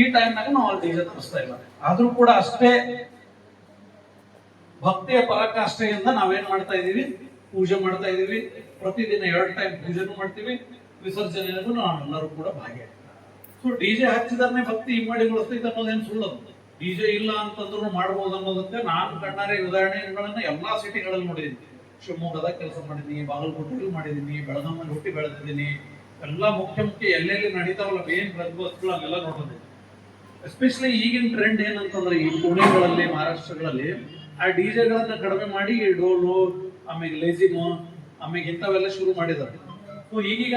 ಈ ಟೈಮ್ನಾಗ ನಾವು ಅಲ್ಲಿ ಡಿಜೆ ತರಿಸ್ತಾ ಇಲ್ಲ. ಆದ್ರೂ ಕೂಡ ಅಷ್ಟೇ ಭಕ್ತಿಯ ಪರಾಕಾಷ್ಠೆಯಿಂದ ನಾವೇನ್ ಮಾಡ್ತಾ ಇದೀವಿ ಪೂಜೆ ಮಾಡ್ತಾ ಇದೀವಿ ಪ್ರತಿದಿನ ಎರಡು ಟೈಮ್ ಪೂಜೆನೂ ಮಾಡ್ತೀವಿ. ವಿಸರ್ಜನೆಗೂ ನಾವೆಲ್ಲರೂ ಕೂಡ ಭಾಗ್ಯ ಸೊ ಡಿಜೆ ಹಚ್ಚಿದ್ರೆ ಭಕ್ತಿ ಇಮ್ಮಡಿಗೊಳಿಸ್ತೈತೆ ಅನ್ನೋದೇನು ಸುಳ್ಳದು ಡಿಜೆ ಇಲ್ಲ ಅಂತಂದ್ರೂ ಮಾಡ್ಬೋದು ಅನ್ನೋದಂತೆ ನಾನು ಕಣ್ಣಾರೆ ಉದಾಹರಣೆಗಳನ್ನ ಎಲ್ಲಾ ಸಿಟಿಗಳಲ್ಲಿ ನೋಡಿದ್ದೀನಿ. ಶಿವಮೊಗ್ಗದಾಗ ಕೆಲಸ ಮಾಡಿದ್ದೀನಿ, ಬಾಗಲಕೋಟೆಯಲ್ಲಿ ಮಾಡಿದ್ದೀನಿ ಬೆಳಗಾಮಲ್ಲಿ ಹುಟ್ಟಿ ಬೆಳೆದಿದ್ದೀನಿ. ಎಲ್ಲ ಮುಖ್ಯ ಮುಖ್ಯ ಎಲ್ಲೆಲ್ಲಿ ನಡೀತಾವಲ್ಲ ಮೇನ್ ಪ್ರತಿಭಾಗಳು ಅಲ್ಲೆಲ್ಲ ನೋಡೋದು ಎಸ್ಪೆಷಲಿ ಈಗಿನ ಟ್ರೆಂಡ್ ಏನಂತಂದ್ರೆ ಈ ಪುಣೆಗಳಲ್ಲಿ, ಮಹಾರಾಷ್ಟ್ರಗಳಲ್ಲಿ, ಆ ಡಿಜೆಗಳನ್ನ ಕಡಿಮೆ ಮಾಡಿ ಡೋಲು ಆಮೇಲೆ ಲೇಜಿಮು ಆಮೇಲೆ ಇಂಥವೆಲ್ಲ ಶುರು ಮಾಡಿದ್ದಾರೆ. ಸೊ ಈಗೀಗ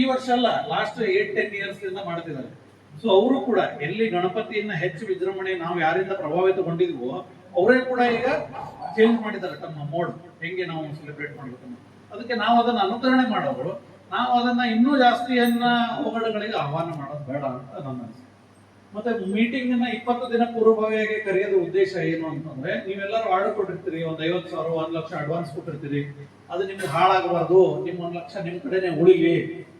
ಈ ವರ್ಷ ಅಲ್ಲ ಲಾಸ್ಟ್ ಏಟ್ ಟೆನ್ ಇಯರ್ಸ್ ಇಂದ ಮಾಡ್ತಿದ್ದಾರೆ. ಸೊ ಅವರು ಕೂಡ ಎಲ್ಲಿ ಗಣಪತಿಯನ್ನ ಹೆಚ್ಚು ವಿಜೃಂಭಣೆ ನಾವು ಯಾರಿಂದ ಪ್ರಭಾವಿತಗೊಂಡಿದ್ವೋ, ಅವರೇ ಕೂಡ ಈಗ ಚೇಂಜ್ ಮಾಡಿದ್ದಾರೆ ತಮ್ಮ ಮೋಡ್. ಹೆಂಗೆ ನಾವು ಸೆಲೆಬ್ರೇಟ್ ಮಾಡಬೇಕು ಅನ್ನೋದು. ಅದಕ್ಕೆ ನಾವು ಅದನ್ನ ಅನುಕರಣೆ ಮಾಡೋರು ನಾವು ಅದನ್ನ ಇನ್ನೂ ಜಾಸ್ತಿಯನ್ನ ಹೋಗಡಗಳಿಗೆ ಆಹ್ವಾನ ಮಾಡೋದು ಬೇಡ ಅಂತ ನನ್ನ ಅನಿಸಿಕೆ. ಮತ್ತೆ ಮೀಟಿಂಗ್ನ ಇಪ್ಪತ್ತು ದಿನ ಪೂರ್ವಭಾವಿಯಾಗಿ ಕರೆಯೋದು ಉದ್ದೇಶ ಏನು ಅಂತಂದ್ರೆ, ನೀವೆಲ್ಲರೂ ಆರ್ಡರ್ ಕೊಟ್ಟಿರ್ತೀರಿ ಒಂದ್ ಐವತ್ತು ಸಾವಿರ, ಒಂದ್ ಲಕ್ಷ ಅಡ್ವಾನ್ಸ್ ಕೊಟ್ಟಿರ್ತೀರಿ, ಅದು ನಿಮ್ಗೆ ಹಾಳಾಗಬಾರ್ದು, ನಿಮ್ ಒಂದ್ ಲಕ್ಷ ನಿಮ್ ಕಡೆನೆ ಉಳಿಲಿ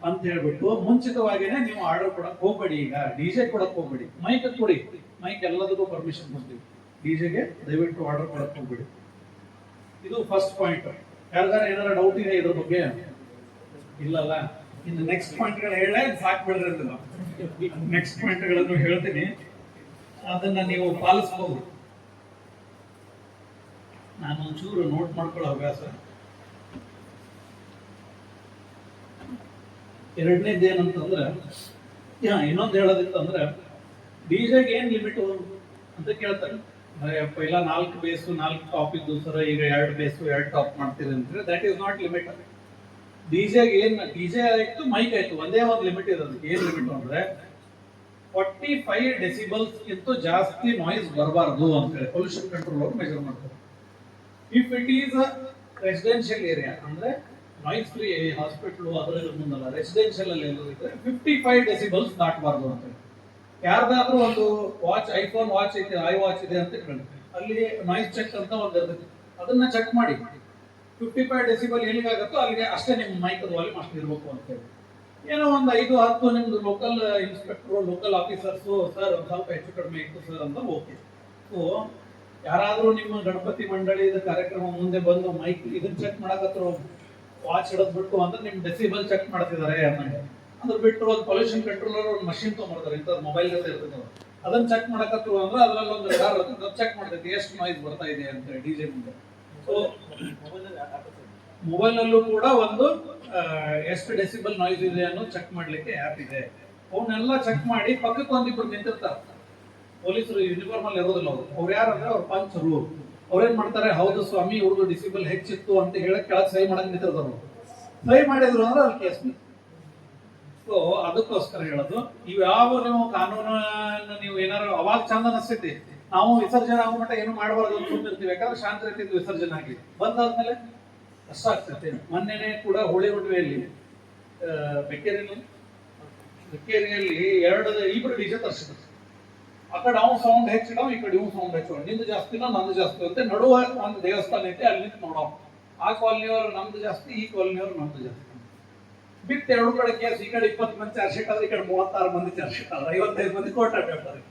ಅಂತ ಹೇಳ್ಬಿಟ್ಟು ಮುಂಚಿತವಾಗಿನೇ ನೀವು ಆರ್ಡರ್ ಕೊಡಕ್ ಹೋಗ್ಬೇಡಿ ಈಗ ಡಿಜೆ ಕೊಡಕ್ ಹೋಗ್ಬೇಡಿ. ಮೈಕ್ ಕೊಡಿ. ಮೈಕ್ ಎಲ್ಲದಕ್ಕೂ ಪರ್ಮಿಷನ್ ಕೊಡ್ತೀವಿ. ಡಿಜೆಗೆ ದಯವಿಟ್ಟು ಆರ್ಡರ್ ಕೊಡಕ್ ಹೋಗ್ಬೇಡಿ. ಇದು ಫಸ್ಟ್ ಪಾಯಿಂಟ್ ಯಾರಿಗಾರ ಏನಾರ ಡೌಟ್ ಇದೆ ಇದ್ರ ಬಗ್ಗೆ ಇಲ್ಲಲ್ಲ? ಇನ್ನು ನೆಕ್ಸ್ಟ್ ಪಾಯಿಂಟ್ಗಳು ಹೇಳೇ ಸಾಕು ಬಿಡ್ರಿ ನೆಕ್ಸ್ಟ್ ಪಾಯಿಂಟ್ಗಳನ್ನು ಹೇಳ್ತೀನಿ. ಅದನ್ನ ನೀವು ಪಾಲಿಸಬಹುದು ನಾನು ಒಂಚೂರು ನೋಟ್ ಮಾಡ್ಕೊಳ್ಳೋ ಅಭ್ಯಾಸ ಎರಡನೇದು ಏನಂತಂದ್ರೆ ಇನ್ನೊಂದು ಹೇಳೋದಿತ್ತಂದ್ರೆ ಬೀಜಗೆ ಏನ್ ಲಿಮಿಟ್ ಅಂತ ಕೇಳ್ತಾರೆ. ಪೈಲಾ ನಾಲ್ಕು ಬೇಸು ನಾಲ್ಕು ಟಾಪ್ ಇದ್ದು ಸರ್, ಈಗ ಎರಡು ಬೇಸು ಎರಡು ಟಾಪ್ ಮಾಡ್ತೀರಿ ಅಂದ್ರೆ ದಟ್ ಈಸ್ ನಾಟ್ ಲಿಮಿಟ್ ಡಿಜೆಗೆ ಏನ್ ಡಿಜೆ ಆಯ್ತು, ಮೈಕ್ ಆಯ್ತು, ಒಂದೇ ಒಂದು ಲಿಮಿಟ್ ಇರೋದು. ಏನ್ ಲಿಮಿಟ್ ಅಂದ್ರೆ ಫಾರ್ಟಿ ಫೈವ್ ಡೆಸಿಬಲ್ಸ್ ಗಿಂತ ಜಾಸ್ತಿ ನಾಯ್ಸ್ ಬರಬಾರ್ದು ಅಂತ ಹೇಳಿ ಪೊಲ್ಯೂಷನ್ ಕಂಟ್ರೋಲ್ ಅವ್ರು ಮೆಜರ್ ಮಾಡ್ತಾರೆ. If it is residential area ಅಂದ್ರೆ ನಾಯ್ಸ್ ಫ್ರೀ ಹಾಸ್ಪಿಟಲ್ ಅದರ ಮುಂದಲ್ಲ ರೆಸಿಡೆನ್ಷಿಯಲ್ ಅಲ್ಲಿ ಎಲ್ಲರೂ ಇದ್ರೆ ಫಿಫ್ಟಿ ಫೈವ್ ಡೆಸಿಬಲ್ಸ್ ದಾಟಬಾರ್ದು ಅಂತ ಹೇಳಿ. ಯಾರ್ದಾದ್ರೂ ಒಂದು ವಾಚ್ ಐಫೋನ್ ವಾಚ್ ಐತೆ ಐ ವಾಚ್ ಇದೆ ಅಂತ ಹೇಳಿ ಅಲ್ಲಿ ನಾಯ್ಸ್ ಚೆಕ್ ಅಂತ ಒಂದು ಅದನ್ನ ಚೆಕ್ ಮಾಡಿ. ಫಿಫ್ಟಿ ಫೈವ್ ಡೆಸಿಬಲ್ ಆಗುತ್ತೋ ಅಲ್ಲಿಗೆ ಅಷ್ಟೇ ನಿಮ್ಮ ಮೈಕ್ ವಾಲ್ಯೂಮ್ ಅಷ್ಟು ಇರಬೇಕು ಅಂತ ಹೇಳಿ. ಏನೋ ಒಂದು ಐದು, ಹತ್ತು ನಿಮ್ದು local inspector local officers sir ಒಂದು ಸ್ವಲ್ಪ ಹೆಚ್ಚು ಕಡಿಮೆ ಇತ್ತು ಸರ್ ಅಂತ ಓಕೆ ಸೊ ಯಾರಾದರೂ ನಿಮ್ಮ ಗಣಪತಿ ಮಂಡಳಿದ ಕಾರ್ಯಕ್ರಮ ಮುಂದೆ ಬಂದು ಮೈಕ್ ಇದನ್ನ ಚೆಕ್ ಮಾಡಕತ್ರು ವಾಚ್ ಹಿಡಿದ್ಬಿಟ್ಟು ಅಂದ್ರೆ ನಿಮ್ಮ ಡೆಸಿಬಲ್ ಚೆಕ್ ಮಾಡ್ತಿದ್ದಾರೆ ಅನ್ನಂಗೆ. ಅಂದ್ರೆ ಬಿಟ್ಟು ಒಂದು ಪೊಲ್ಯೂಷನ್ ಕಂಟ್ರೋಲರ್ ಒಂದು ಮಷಿನ್ ತೊಗೊಂಡ್ಬರ್ತಾರೆ ಇಂಥದ್ದು ಮೊಬೈಲ್ ಜೊತೆ ಇರ್ತದೆ ಅದು. ಅದನ್ನ ಚೆಕ್ ಮಾಡಕತ್ರು ಅಂದ್ರೆ ಅದರಲ್ಲಿ ಒಂದು ಚೆಕ್ ಮಾಡ್ತೈತಿ ಎಷ್ಟು ನಾಯ್ಸ್ ಬರ್ತಾ ಇದೆ ಅಂತ ಡಿ ಜೆ ಮುಂದೆ. ಮೊಬೈಲ್ ಅಲ್ಲೂ ಕೂಡ ಒಂದು ಎಷ್ಟು ಡೆಸಿಬಲ್ ನಾಯ್ಸ್ ಇದೆ ಅನ್ನೋ ಚೆಕ್ ಮಾಡ್ಲಿಕ್ಕೆ ಆ್ಯಪ್ ಇದೆ. ಅವನ್ನೆಲ್ಲ ಚೆಕ್ ಮಾಡಿ ಪಕ್ಕಕ್ಕೆ ಒಂದಿಬ್ರು ನಿಂತಿರ್ತಾರೆ. ಪೊಲೀಸರು ಯೂನಿಫಾರ್ಮ್ ಅಲ್ಲಿ ಇರೋದಿಲ್ಲ ಅವರು. ಅವ್ರು ಯಾರಂದ್ರೆ ಅವ್ರ ಪಂಚರು ಅವ್ರೇನ್ ಮಾಡ್ತಾರೆ? ಹೌದು ಸ್ವಾಮಿ ಇವ್ರದ್ದು ಡಿಸಿಬಲ್ ಹೆಚ್ಚಿತ್ತು ಅಂತ ಹೇಳಕ್ ಕೆಳಗ್ ಸಹಿ ಮಾಡಕ್ ನಿಂತಿರ್ತಾರ ಸಹಿ ಮಾಡಿದ್ರು ಅಂದ್ರೆ ಅಲ್ಲಿ ಕೇಸ್ ಸೊ ಅದಕ್ಕೋಸ್ಕರ ಹೇಳೋದು, ಇವ್ಯಾವ ನೀವು ಕಾನೂನನ್ನ ನೀವು ಏನಾರು ಅವಾಗ ಚಂದ ಅನಿಸ್ತೈತಿ ನಾವು ವಿಸರ್ಜನೆ ಆಗೋ ಮಟ್ಟ ಏನು ಮಾಡಬಾರ್ದು ಅಂತ ಸುಮ್ಮನಿರ್ತೀವಿ ಯಾಕಂದ್ರೆ ಶಾಂತಿ ರೀತಿಯಿಂದ ವಿಸರ್ಜನೆ ಆಗಲಿ ಬಂದಾದ್ಮೇಲೆ ಕಷ್ಟ ಆಗ್ತೈತೆ ಮೊನ್ನೆನೆ ಕೂಡ ಹೋಳಿ ಹುಣ್ಣಿಮೆಯಲ್ಲಿ ಬೆಕ್ಕೇರಿನಲ್ಲಿ ಬೆಕ್ಕೇರಿಯಲ್ಲಿ ಎರಡು, ಇಬ್ರು ಡಿಜೆ ತರಿಸಿದ್ರು. ಆ ಕಡೆ ಅವ್ನು ಸೌಂಡ್ ಹೆಚ್ಚಿಡೋ ಈ ಕಡೆ ಇವ್ನು ಸೌಂಡ್ ಹೆಚ್ಚಿಡೋ ನಿಂದು ಜಾಸ್ತಿನೋ ನಂದು ಜಾಸ್ತಿ ಅಂತ ನಡುವ ಒಂದು ದೇವಸ್ಥಾನ ಐತೆ, ಅಲ್ಲಿ ನೋಡೋ ಆ ಕಾಲನಿಯವರು ನಮ್ದು ಜಾಸ್ತಿ, ಈ ಕಾಲನಿಯವರು ನಮ್ದು ಜಾಸ್ತಿ. ಬಿತ್ತು ಎರಡು ಕಡೆ ಕೇಸ್ ಈ ಕಡೆ ಇಪ್ಪತ್ತು ಮಂದಿ ಚಾರ್ಜ್ ಶೀಟ್ ಆದ್ರೆ, ಈ ಕಡೆ ಮೂವತ್ತಾರು ಮಂದಿ ಚಾರ್ಜ್ ಶೀಟ್ ಆದ್ರೆ, ಐವತ್ತೈದು ಮಂದಿ ಕೋರ್ಟ್ ಆಡ್ತಾರೆ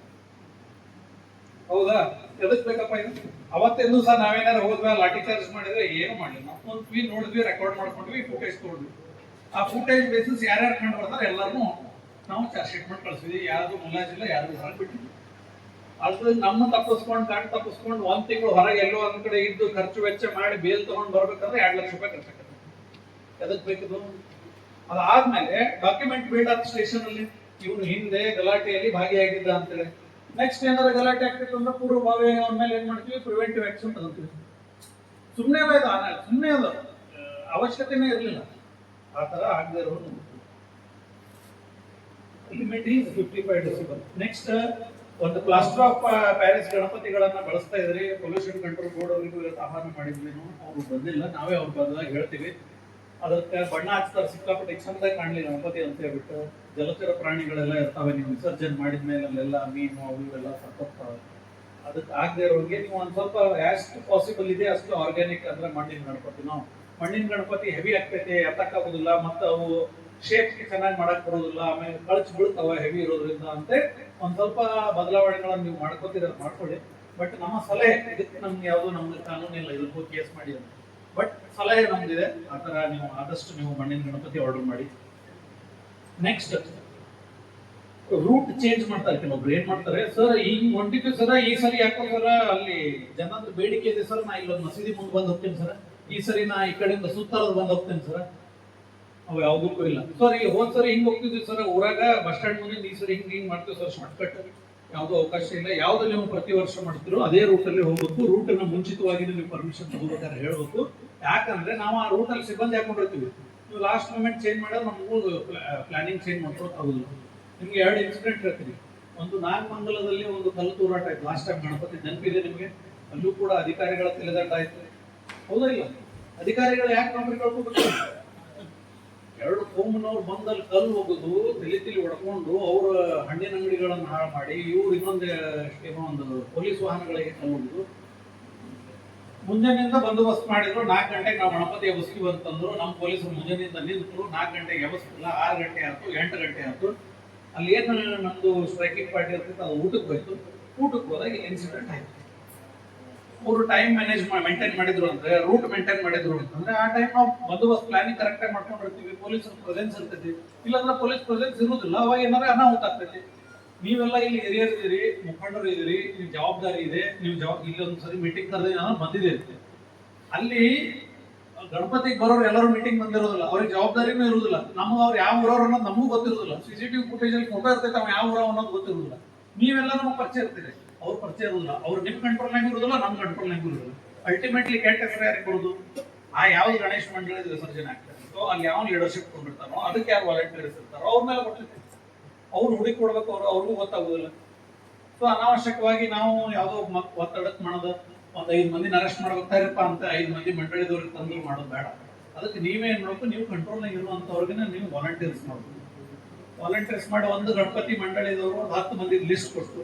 ಹೌದಾ? ಎದಕ್ ಬೇಕಪ್ಪ ಇದು? ಅವತ್ತೆಂದು ಸಹ ನಾವೇನಾದ್ರು ಹೋದ್ವಿ ಲಾಠಿ ಚಾರ್ಜ್ ಮಾಡಿದ್ರೆ ಏನು ಒಂದು ಕುಂತ್ವಿ ನೋಡಿದ್ವಿ ರೆಕಾರ್ಡ್ ಮಾಡ್ಕೊಂಡ್ವಿ ಫುಟೇಜ್ ತೊಗೊಂಡ್ವಿ ಆ ಫುಟೇಜ್ ಬೇಸಿಸ್ ಯಾರ್ಯಾರು ಕಂಡು ಬರ್ತಾರೆ ಎಲ್ಲರನ್ನೂ ನಾವು ಚಾರ್ಜ್ ಶೀಟ್ ಮಾಡಿ ಕಳಿಸಿದ್ವಿ. ಯಾರ್ದು ಮುಲಾಜಿಲ್ಲ ಯಾರ್ದು ಹೊರಗೆ ಬಿಟ್ಟಿದ್ವಿ ಅದ್ರ ನಮ್ಮ ತಪ್ಪಿಸ್ಕೊಂಡು ಕಣ್ ತಪ್ಪಿಸ್ಕೊಂಡು ಒಂದ್ ತಿಂಗಳು ಹೊರಗೆ ಎಲ್ಲೋ ಒಂದ್ ಕಡೆ ಇದ್ದು ಖರ್ಚು ವೆಚ್ಚ ಮಾಡಿ ಬೇಲ್ ತಗೊಂಡ್ ಬರ್ಬೇಕಂದ್ರೆ ಎರಡು ಲಕ್ಷ ರೂಪಾಯಿ ಖರ್ಚು ಎದಕ್ ಬೇಕಿದು? ಅದಾದ್ಮೇಲೆ ಡಾಕ್ಯುಮೆಂಟ್ ಬೇಡ ಸ್ಟೇಷನ್ ಅಲ್ಲಿ ಇವನು ಹಿಂದೆ ಗಲಾಟೆಯಲ್ಲಿ ಭಾಗಿಯಾಗಿದ್ದ ಅಂತೇಳಿ. ನೆಕ್ಸ್ಟ್ ಏನಾದ್ರು ಗಲಾಟೆ ಆಗ್ತಿತ್ತು ಅಂದ್ರೆ ಪೂರ್ವಭಾವಿ ಅವ್ರ ಮೇಲೆ ಏನ್ ಮಾಡ್ತೀವಿ? ಪ್ರಿವೆಂಟಿವ್ ಆಕ್ಷನ್ ತಗೋತೀವಿ. ಸುಮ್ಮನೆ ಅದು ಸುಮ್ಮನೆ ಅದು ಅವಶ್ಯಕತೆನೇ ಇರಲಿಲ್ಲ. ಆ ಥರ ಆಗದೆ ಇರೋದು limit is fifty five decibel next ಒಂದು ಪ್ಲಾಸ್ಟರ್ ಆಫ್ ಪ್ಯಾರಿಸ್ ಗಣಪತಿಗಳನ್ನ ಬಳಸ್ತಾ ಇದ್ರಿ. ಪೊಲ್ಯೂಷನ್ ಕಂಟ್ರೋಲ್ ಬೋರ್ಡ್ ಅವರಿಗೂ ಇವತ್ತು ಆಹ್ವಾನ ಮಾಡಿದ್ವಿ. ಅವ್ರು ಬಂದಿಲ್ಲ. ನಾವೇ ಅವ್ರ ಬದಲಾಗಿ ಹೇಳ್ತೀವಿ. ಅದಕ್ಕೆ ಬಣ್ಣ ಹಚ್ತಾರೆ ಸಿಕ್ಕಾಪಟ್ಟೆ ಚಂದ ಕಾಣ್ಲಿ ಗಣಪತಿ ಅಂತ ಹೇಳ್ಬಿಟ್ಟು. ಜಲಚರ ಪ್ರಾಣಿಗಳೆಲ್ಲ ಇರ್ತಾವೆ, ನೀವು ವಿಸರ್ಜನೆ ಮಾಡಿದ್ಮೇಲೆ ಅಲ್ಲೆಲ್ಲ ಮೀನು, ಅವು ಇವೆಲ್ಲ ಸತ್ತೋಗ್ತಾವೆ. ಅದಕ್ಕೆ ಆಗದೆ ಇರೋರಿಗೆ ನೀವು ಒಂದು ಸ್ವಲ್ಪ ಎಷ್ಟು ಪಾಸಿಬಲ್ ಇದೆ, ಅಷ್ಟು ಆರ್ಗ್ಯಾನಿಕ್ ಅಂದ್ರೆ ಮಣ್ಣಿನ ಗಣಪತಿ. ನಾವು ಮಣ್ಣಿನ ಗಣಪತಿ ಹೆವಿ ಆಗ್ತೈತೆ ಎತ್ತಕ್ಕಾಗೋದಿಲ್ಲ ಮತ್ತು ಅವು ಶೇಪ್ಗೆ ಚೆನ್ನಾಗಿ ಮಾಡಕ್ ಬರೋದಿಲ್ಲ, ಆಮೇಲೆ ಕಳಚು ಬೀಳ್ತಾವ ಹೆವಿ ಇರೋದ್ರಿಂದ ಅಂತ ಒಂದು ಸ್ವಲ್ಪ ಬದಲಾವಣೆಗಳನ್ನ ನೀವು ಮಾಡ್ಕೋತೀರ, ಮಾಡ್ಕೊಳ್ಳಿ. ಬಟ್ ನಮ್ಮ ಸಲಹೆ ಇದಕ್ಕೆ ನಮ್ಗೆ ಯಾವುದು, ನಮ್ಗೆ ಕಾನೂನಿಲ್ಲ ಇದಕ್ಕೂ ಕೇಸ್ ಮಾಡಿ ಅಂತ. ಬಟ್ ಸಲಹೆ ನಮ್ದಿದೆ. ಆ ಥರ ನೀವು ಆದಷ್ಟು ನೀವು ಮಣ್ಣಿನ ಗಣಪತಿ ಆರ್ಡರ್ ಮಾಡಿ. ನೆಕ್ಸ್ಟ್ ರೂಟ್ ಚೇಂಜ್ ಮಾಡ್ತಾರೆ ಕೆಲವೊಬ್ರು ಏನ್ ಮಾಡ್ತಾರೆ? ಸರ್ ಈಗ ಹೊಂಟಿದ್ವಿ ಸರ, ಈ ಸರಿ ಯಾಕೋ ಸರ, ಅಲ್ಲಿ ಜನದ ಬೇಡಿಕೆ ಇದೆ ಸರ್, ನಾ ಇಲ್ಲೊಂದು ಮಸೀದಿ ಮುಂದೆ ಬಂದು ಹೋಗ್ತೇನೆ ಸರ್. ಈ ಸರಿ ನಾ ಈ ಕಡೆಯಿಂದ ಸುತ್ತಲದ ಬಂದು ಹೋಗ್ತೇನೆ ಸರ್. ಅವು ಯಾವುದಕ್ಕೂ ಇಲ್ಲ ಸರ್, ಈ ಹೋದ್ ಸರಿ ಹಿಂಗ್ ಹೋಗ್ತಿದ್ವಿ ಸರ್, ಊರಾಗ ಬಸ್ ಸ್ಟ್ಯಾಂಡ್ ಮುಂದೆ ಈ ಸರಿ ಹಿಂಗ್ ಹಿಂಗ್ ಮಾಡ್ತೀವಿ ಸರ್ ಶಾರ್ಟ್ ಕಟ್ ಯಾವುದೋ ಅವಕಾಶ ಇಲ್ಲ. ಯಾವ್ದು ನೀವು ಪ್ರತಿ ವರ್ಷ ಮಾಡ್ತಿರೋ ಅದೇ ರೂಟ್ ಅಲ್ಲಿ ಹೋಗ್ಬೇಕು. ರೂಟ್ ಅನ್ನ ಮುಂಚಿತವಾಗಿ ನೀವು ಪರ್ಮಿಷನ್ ತಗೋಬೇಕಾದ್ರೆ ಹೇಳ್ಬೇಕು. ಯಾಕಂದ್ರೆ ನಾವು ಆ ರೂಟ್ ಅಲ್ಲಿ ಸಿಬ್ಬಂದಿ ಹಾಕೊಂಡಿರ್ತೀವಿ ನೀವು ಲಾಸ್ಟ್ ಮೂಮೆಂಟ್ ಚೇಂಜ್ ಮಾಡೋದು ನಮಗೂ ಪ್ಲಾನಿಂಗ್ ಚೇಂಜ್ ಮಾಡ್ಕೊಳಕ್ ಹೌದು ನಿಮ್ಗೆ ಎರಡು ಇನ್ಸಿಡೆಂಟ್ ಹೇಳ್ತೀನಿ. ಒಂದು ನಾಗಮಂಗಲದಲ್ಲಿ ಒಂದು ಕಲ್ಲು ತೂರಾಟ ಆಯ್ತು. ಲಾಸ್ಟ್ ಟೈಮ್ ಗಣಪತಿ ನೆನಪಿದೆ ನಿಮಗೆ? ಅಲ್ಲೂ ಕೂಡ ಅಧಿಕಾರಿಗಳ ತಿಳಿದಂಡ ಆಯ್ತು ಹೌದಾ ಇಲ್ಲ? ಅಧಿಕಾರಿಗಳು ಯಾಕೆ ನೌಕರಿ ಕಳ್ಕೊಬೇಕು? ಎರಡು ಕೋಮನವ್ರು ಬಂದಲ್ಲಿ ಕಲ್ಲು ಹೋಗೋದು ತಲೆ ತಿಳಿ ಹೊಡ್ಕೊಂಡು ಅವ್ರ ಹಣ್ಣಿನ ಅಂಗಡಿಗಳನ್ನು ಹಾಳು ಮಾಡಿ ಇವ್ರು ಇನ್ನೊಂದು ಏನೋ ಒಂದು ಪೊಲೀಸ್ ವಾಹನಗಳಿಗೆ ಕಲ್ಲು ಮುಂಜಾನೆಯಿಂದ ಬಂದೋಬಸ್ತ್ ಮಾಡಿದ್ರು, ನಾಲ್ಕು ಗಂಟೆಗೆ ನಾವು ಗಣಪತಿ ಎಬ್ಸ್ತೀವಿ ಅಂತಂದ್ರು, ನಮ್ಮ ಪೊಲೀಸರು ಮುಂಜಾನೆಯಿಂದ ನಿಂತರು, ನಾಲ್ಕು ಗಂಟೆಗೆ ಎಬ್ಸ್ತಿಲ್ಲ ಆರು ಗಂಟೆ ಆಯ್ತು, ಎಂಟು ಗಂಟೆ ಆಯ್ತು. ಅಲ್ಲಿ ಏನು ನಮ್ಮದು ಸ್ಟ್ರೈಕಿಂಗ್ ಪಾರ್ಟಿ ಇರ್ತಿತ್ತು ಅದು ಊಟಕ್ಕೆ ಹೋಯ್ತು. ಊಟಕ್ಕೆ ಹೋದಾಗ ಇನ್ಸಿಡೆಂಟ್ ಆಯ್ತು. ಅವರು ಟೈಮ್ ಮ್ಯಾನೇಜ್ ಮೇಂಟೈನ್ ಮಾಡಿದ್ರು ಅಂದ್ರೆ ರೂಟ್ ಮೇಂಟೈನ್ ಮಾಡಿದ್ರು ಅಂತಂದ್ರೆ, ಆ ಟೈಮ್ ನಾವು ಬಂದೋಬಸ್ತ್ ಪ್ಲಾನಿಂಗ್ ಕರೆಕ್ಟಾಗಿ ಮಾಡ್ಕೊಂಡಿರ್ತೀವಿ, ಪೊಲೀಸರು ಪ್ರೆಸೆನ್ಸ್ ಇರ್ತೈತಿ. ಇಲ್ಲಾಂದ್ರೆ ಪೊಲೀಸ್ ಪ್ರೆಸೆನ್ಸ್ ಇರುವುದಿಲ್ಲ, ಅವಾಗ ಏನಾರ ಅನಾಹುತ ಆಗ್ತೈತಿ. ನೀವೆಲ್ಲ ಇಲ್ಲಿ ಹಿರಿಯರು ಇದೀರಿ ಮುಖಂಡರು ಇದ್ದೀರಿ, ನಿಮ್ ಜವಾಬ್ದಾರಿ ಇದೆ ನೀವು ಜವಾಬ್ ಇಲ್ಲಿ ಒಂದು ಸರಿ ಮೀಟಿಂಗ್ ಕರೆದ್ರೆ ಏನಾದ್ರು ಬಂದಿದ್ದೀರಿ ಅಲ್ಲಿ ಗಣಪತಿಗೆ ಬರೋರು ಎಲ್ಲರೂ ಮೀಟಿಂಗ್ ಬಂದಿರೋದಿಲ್ಲ, ಅವ್ರಿಗೆ ಜವಾಬ್ದಾರಿನೂ ಇರುವುದಿಲ್ಲ. ನಮ್ಗೆ ಅವ್ರು ಯಾವ ಊರವ್ರು ಅನ್ನೋದು ನಮಗೂ ಗೊತ್ತಿರೋದಿಲ್ಲ ಸಿ ಸಿ ಟಿವಿ ಫುಟೇಜ್ ಅಲ್ಲಿ ಫೋಟೋ ಇರ್ತೈತೆ ಅವ್ನು ಯಾವ ಊರ ಅನ್ನೋದು ಗೊತ್ತಿರೋದಿಲ್ಲ ನೀವೆಲ್ಲ ನಮಗೆ ಪರಿಚಯ ಇರ್ತೀರಿ. ಅವ್ರ ಪರಿಚಯ ಇರೋದಿಲ್ಲ ಅವ್ರು ನಿಮ್ ಕಂಟ್ರೋಲ್ನಾಗ ಇರೋದಿಲ್ಲ ನಮ್ ಕಂಟ್ರೋಲ್ನಾಗ ಇರೋದಿಲ್ಲ ಅಲ್ಟಿಮೇಟ್ಲಿ ಕೆಟ್ಟ ಹೆಸರು ಯಾರಿಗೆ ಕೊಡೋದು ಆ ಯಾವ್ದು ಗಣೇಶ ಮಂಡಳಿ ವಿಸರ್ಜನೆ ಆಗ್ತದೆ ಸೊ ಅಲ್ಲಿ. ಯಾವ ಲೀಡರ್ಶಿಪ್ ಕೊಂಡಿರ್ತಾರೋ ಅದಕ್ಕೆ ಯಾರು ವಾಲಂಟಿಯರ್ಸ್ ಇರ್ತಾರೋ, ಅವ್ರ ಮೇಲೆ ಕೊಟ್ಟಿರ್ತೀವಿ. ಅವ್ರು ಹುಡುಕಿ ಕೊಡ್ಬೇಕು, ಅವ್ರು ಅವ್ರಿಗೂ ಗೊತ್ತಾಗೋದಿಲ್ಲ. ಸೊ ಅನಾವಶ್ಯಕವಾಗಿ ನಾವು ಯಾವುದೋ ಒತ್ತಡಕ್ಕೆ ಮಾಡೋದು ಒಂದು ಐದು ಮಂದಿನ ಅರೆಸ್ಟ್ ಮಾಡ್ಬೇಕಾರಪ್ಪ ಅಂತ ಐದು ಮಂದಿ ಮಂಡಳಿದವ್ರಿಗೆ ತಂದು ಮಾಡೋದು ಬೇಡ. ಅದಕ್ಕೆ ನೀವೇ ಏನ್ ಮಾಡ್ಬೇಕು, ನೀವು ಕಂಟ್ರೋಲ್ನಾಗ ಇರುವಂತವ್ರಿಗೆ ನೀವು ವಾಲಂಟಿಯರ್ಸ್ ಮಾಡಬೇಕು. ವಾಲಂಟಿಯರ್ಸ್ ಮಾಡಿ ಒಂದು ಗಣಪತಿ ಮಂಡಳಿದವರು ಒಂದು ಹತ್ತು ಮಂದಿ ಲಿಸ್ಟ್ ಕೊಟ್ಟು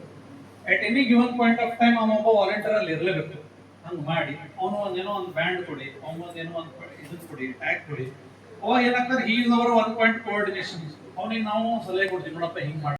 at any given point of time ಅವನೊಬ್ಬ ವಾಲಂಟಿಯರ್ ಅಲ್ಲಿ ಇರಲೇಬೇಕು. ಹಂಗೆ ಮಾಡಿ, ಅವನು ಒಂದೇನೋ ಒಂದು ಬ್ಯಾಂಡ್ ಕೊಡಿ, ಅವನು ಏನೋ ಒಂದು ಇದನ್ನ ಕೊಡಿ ಟ್ಯಾಗ್ ಕೊಡಿ. ಅವಾಗ ಏನಾಗ್ತದೆ ಹೀಸ್ ಅವರು ಒನ್ ಪಾಯಿಂಟ್ ಕೋಆರ್ಡಿನೇಷನ್ ಅವನಿಗೆ ನಾವು ಸಲಹೆ ಕೊಡ್ತೀವಿ ನೋಡಪ್ಪ ಹಿಂಗ್ ಮಾಡಿ.